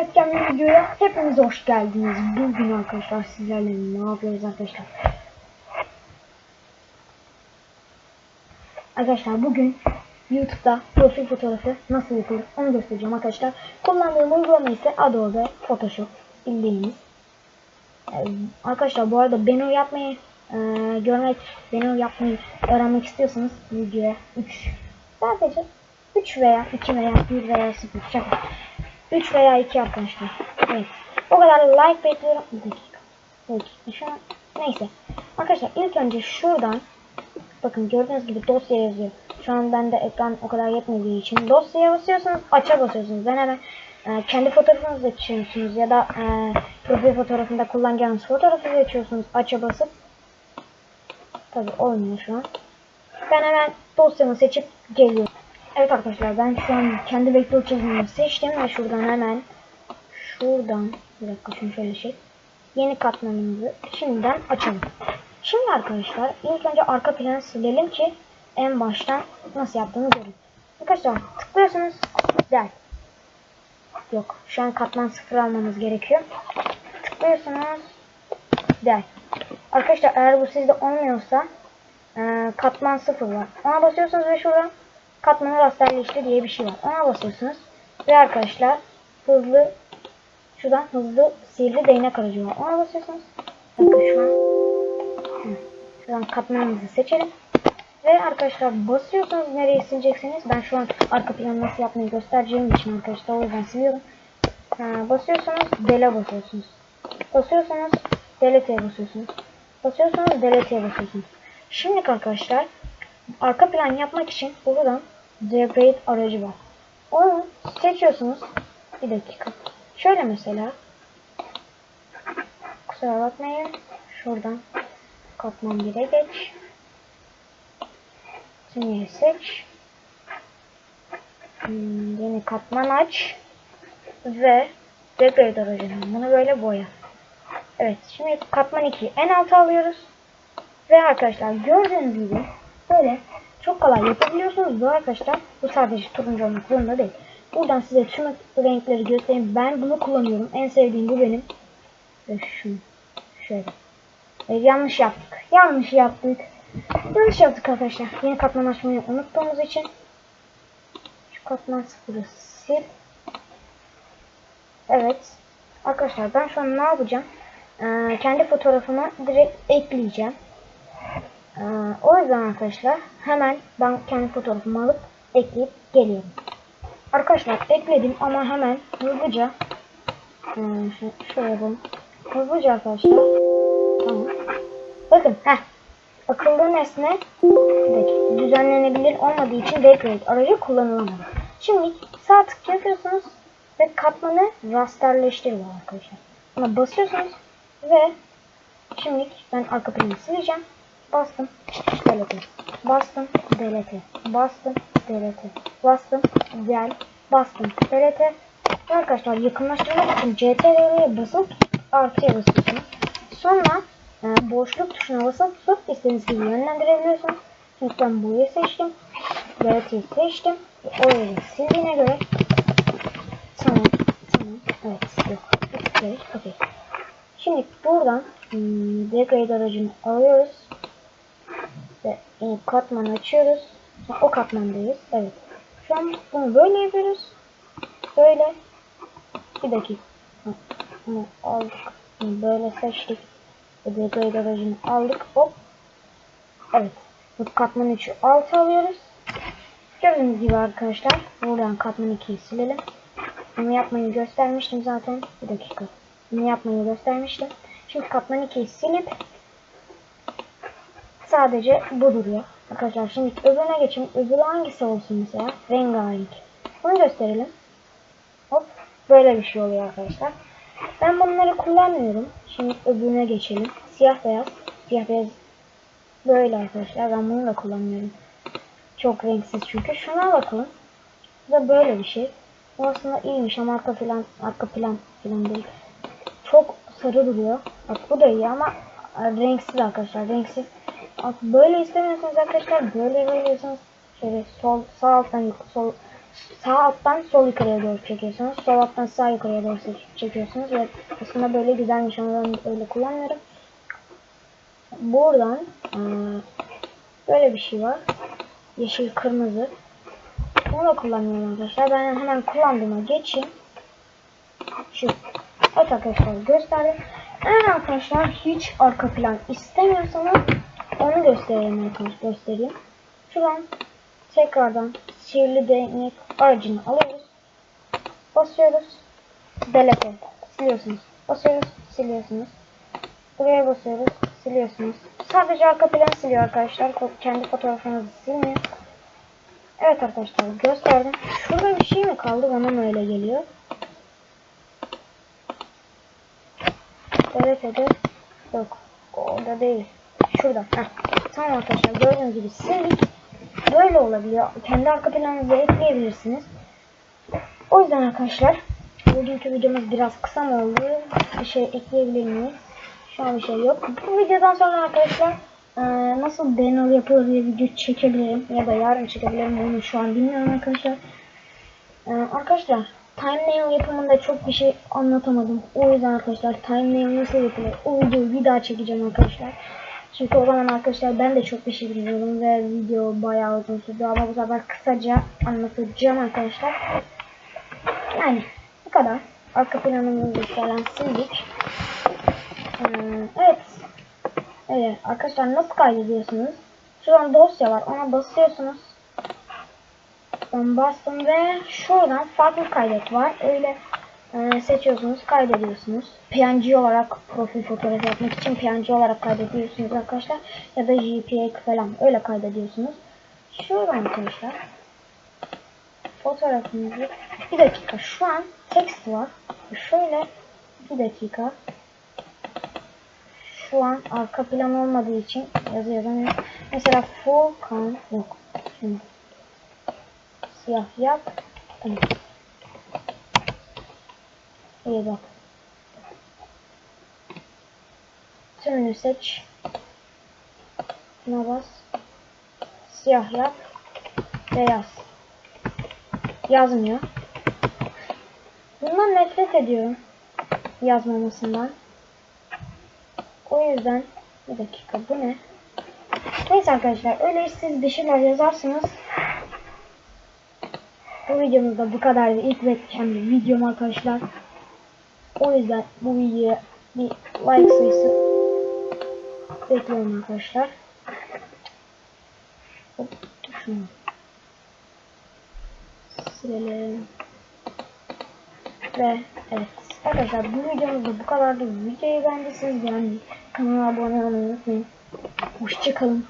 bir videoya hepiniz hoş geldiniz. Bugün arkadaşlar sizlerle ne yapıyoruz arkadaşlar? Arkadaşlar bugün YouTube'da profil fotoğrafı nasıl yapılır onu göstereceğim arkadaşlar. Kullandığım uygulama ise Adobe Photoshop bildiğiniz. Ee, arkadaşlar bu arada beni yapmayı e, görmek, beni yapmayı öğrenmek istiyorsanız videoya 3 sadece 3 veya 2 veya 1 veya 0 şaka. 3 veya 2 arkadaşlar. Evet. O kadar like bekliyorum. Bir dakika. Şu an neyse. Arkadaşlar ilk önce şuradan bakın gördüğünüz gibi dosya yazıyor. Şu an bende ekran o kadar yetmediği için dosyaya basıyorsunuz, aça basıyorsunuz. Ben hemen e, kendi fotoğrafınızı seçiyorsunuz ya da e, profil fotoğrafında kullanacağınız fotoğrafı seçiyorsunuz, aça basıp Tabi olmuyor şu an. Ben hemen dosyamı seçip geliyorum. Evet arkadaşlar ben şu an kendi vektör çizimimi seçtim ve şuradan hemen şuradan bir dakika şunu şöyle şey yeni katmanımızı şimdiden açalım. Şimdi arkadaşlar ilk önce arka planı silelim ki en baştan nasıl yaptığını görün. Arkadaşlar tıklıyorsunuz del. Yok şu an katman sıfır almamız gerekiyor. Tıklıyorsunuz del. Arkadaşlar eğer bu sizde olmuyorsa katman sıfır var. Ona basıyorsunuz ve şuradan katmanı rasterleştir diye bir şey var. Ona basıyorsunuz. Ve arkadaşlar hızlı şuradan hızlı sihirli değnek aracı var. Ona basıyorsunuz. Bakın şu an şuradan katmanımızı seçelim. Ve arkadaşlar basıyorsunuz nereye sileceksiniz. Ben şu an arka planı nasıl yapmayı göstereceğim için arkadaşlar o yüzden siliyorum. Ha, basıyorsunuz dele basıyorsunuz. Basıyorsunuz delete'ye basıyorsunuz. Basıyorsunuz delete'ye basıyorsunuz. Şimdi arkadaşlar arka plan yapmak için buradan Degrade aracı var. Onu seçiyorsunuz. Bir dakika. Şöyle mesela. Kusura bakmayın. Şuradan katman 1'e geç. Şimdi seç. Hmm, yeni katman aç. Ve Degrade aracını. Bunu böyle boya. Evet. Şimdi katman 2'yi en alta alıyoruz. Ve arkadaşlar gördüğünüz gibi böyle çok kolay yapabiliyorsunuz. Bu arkadaşlar bu sadece turuncu olmak zorunda değil. Buradan size tüm renkleri göstereyim. Ben bunu kullanıyorum. En sevdiğim bu benim. Ve şu şöyle. E, yanlış yaptık. Yanlış yaptık. Yanlış yaptık arkadaşlar. Yeni katman açmayı unuttuğumuz için. Şu katman sıfırı sil. Evet. Arkadaşlar ben şu an ne yapacağım? Ee, kendi fotoğrafımı direkt ekleyeceğim. Ee, o yüzden arkadaşlar hemen ben kendi fotoğrafımı alıp ekleyip geliyorum. Arkadaşlar ekledim ama hemen hızlıca ee, şöyle yapalım. Hızlıca arkadaşlar. Tamam. Bakın heh. Akıllı nesne düzenlenebilir olmadığı için Decorate aracı kullanılamadı. Şimdi sağ tık yapıyorsunuz ve katmanı rasterleştir var arkadaşlar. Buna basıyorsunuz ve şimdi ben arka planı sileceğim. Bastım, delete. Bastım, delete. Bastım, delete. Bastım, gel. Bastım, delete. Arkadaşlar yakınlaştırmak için CTRL'ye basıp artıya basıyorsunuz. Sonra e, boşluk tuşuna basıp tutup istediğiniz gibi yönlendirebiliyorsunuz. Şimdi ben burayı seçtim. Delete'yi seçtim. Orayı sildiğine göre tamam, tamam, evet, yok. Okay. Şimdi buradan hmm, degrade aracını alıyoruz ve e, katman açıyoruz. O katmandayız. Evet. Şu an bunu böyle yapıyoruz. Böyle. Bir dakika. Bunu aldık. Bunu böyle seçtik. Ve degrade aracını aldık. Hop. Evet. Bu katman 3'ü alt alıyoruz. Gördüğünüz gibi arkadaşlar. Buradan katman 2'yi silelim. Bunu yapmayı göstermiştim zaten. Bir dakika. Bunu yapmayı göstermiştim. Şimdi katman 2'yi silip sadece bu duruyor. Arkadaşlar şimdi öbürüne geçelim. Öbürü hangisi olsun mesela? Rengarenk. Bunu gösterelim. Hop. Böyle bir şey oluyor arkadaşlar. Ben bunları kullanmıyorum. Şimdi öbürüne geçelim. Siyah beyaz. Siyah beyaz böyle arkadaşlar. Ben bunu da kullanmıyorum. Çok renksiz çünkü. Şuna bakalım. Bu da böyle bir şey. Bu aslında iyiymiş ama arka plan, arka plan falan değil. Çok sarı duruyor. Bak bu da iyi ama renksiz arkadaşlar. Renksiz. Böyle istemiyorsanız arkadaşlar böyle veriyorsanız şöyle sol sağ alttan sol sağ alttan sol yukarıya doğru çekiyorsunuz. Sol alttan sağ yukarıya doğru çekiyorsunuz. Ve aslında böyle güzelmiş ama öyle kullanmıyorum. Buradan eee, böyle bir şey var. Yeşil kırmızı. Bunu da kullanıyorum arkadaşlar. Ben hemen kullandığıma geçeyim. Şu. Evet arkadaşlar gösterdim. Eğer arkadaşlar hiç arka plan istemiyorsanız göstereyim arkadaşlar. Göstereyim. Şuradan tekrardan sihirli değnek aracını alıyoruz. Basıyoruz. Delete. Siliyorsunuz. Basıyoruz. Siliyorsunuz. Buraya basıyoruz. Siliyorsunuz. Sadece arka planı siliyor arkadaşlar. Kendi fotoğrafınızı silmiyor. Evet arkadaşlar gösterdim. Şurada bir şey mi kaldı? Bana mı öyle geliyor? Delete'de yok. Orada değil. Şurada. Heh. Tamam arkadaşlar gördüğünüz gibi sildik. Böyle olabiliyor. Kendi arka planınızı ekleyebilirsiniz. O yüzden arkadaşlar bugünkü videomuz biraz kısa mı oldu? Bir şey ekleyebilir miyiz? Şu an bir şey yok. Bu videodan sonra arkadaşlar nasıl banner yapılır diye video çekebilirim. Ya da yarın çekebilirim. Bunu şu an bilmiyorum arkadaşlar. Arkadaşlar thumbnail yapımında çok bir şey anlatamadım. O yüzden arkadaşlar thumbnail nasıl yapılır? O videoyu bir daha çekeceğim arkadaşlar. Çünkü o zaman arkadaşlar ben de çok bir şey bilmiyorum ve video bayağı uzun sürdü ama bu sefer kısaca anlatacağım arkadaşlar. Yani bu kadar. Arka planımızı falan sildik. Ee, evet. Evet arkadaşlar nasıl kaydediyorsunuz? Şuradan dosya var ona basıyorsunuz. Ben bastım ve şuradan farklı kaydet var. Öyle e, seçiyorsunuz, kaydediyorsunuz. PNG olarak profil fotoğrafı yapmak için PNG olarak kaydediyorsunuz arkadaşlar. Ya da JPEG falan öyle kaydediyorsunuz. Şuradan arkadaşlar fotoğrafınızı bir dakika şu an text var. Şöyle bir dakika şu an arka plan olmadığı için yazıyorum. Mesela full can yok. Şimdi siyah yap. Tamam. İyi bak. Tümünü seç. Buna bas. Siyah yap. Beyaz. Yazmıyor. Bundan nefret ediyorum. Yazmamasından. O yüzden bir dakika bu ne? Neyse arkadaşlar öyle siz bir şeyler yazarsınız. Bu videomuzda bu kadardı. İlk ve kendi videom arkadaşlar. O yüzden bu videoya bir like sayısı bekliyorum arkadaşlar. Hop, şunu silelim. Ve evet arkadaşlar bu videomuzda bu kadardı. Videoyu beğendiyseniz yani kanala abone olmayı unutmayın. Hoşçakalın.